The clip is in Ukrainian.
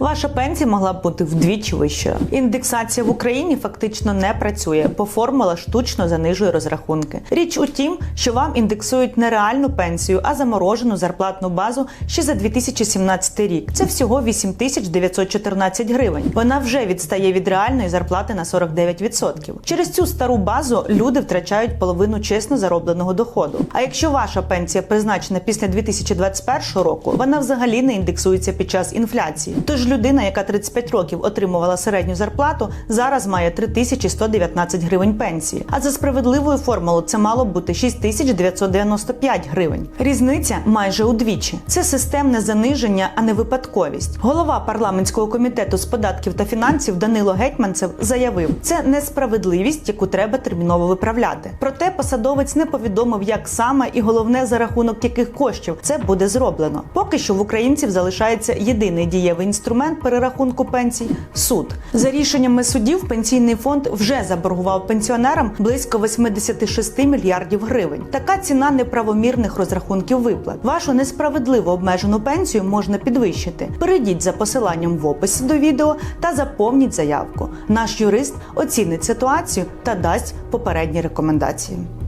Ваша пенсія могла б бути вдвічі вищою. Індексація в Україні фактично не працює, бо формула штучно занижує розрахунки. Річ у тім, що вам індексують не реальну пенсію, а заморожену зарплатну базу ще за 2017 рік. Це всього 8914 гривень. Вона вже відстає від реальної зарплати на 49%. Через цю стару базу люди втрачають половину чесно заробленого доходу. А якщо ваша пенсія призначена після 2021 року, вона взагалі не індексується під час інфляції. Тож людина, яка 35 років отримувала середню зарплату, зараз має 3119 гривень пенсії. А за справедливою формулою це мало б бути 6995 гривень. Різниця майже удвічі. Це системне заниження, а не випадковість. Голова парламентського комітету з податків та фінансів Данило Гетьманцев заявив, це несправедливість, яку треба терміново виправляти. Проте посадовець не повідомив, як саме і головне за рахунок яких коштів це буде зроблено. Поки що в українців залишається єдиний дієвий інструмент перерахунку пенсій суд. За рішеннями судів пенсійний фонд вже заборгував пенсіонерам близько 86 мільярдів гривень. Така ціна неправомірних розрахунків виплат. Вашу несправедливо обмежену пенсію можна підвищити. Перейдіть за посиланням в описі до відео та заповніть заявку. Наш юрист оцінить ситуацію та дасть попередні рекомендації.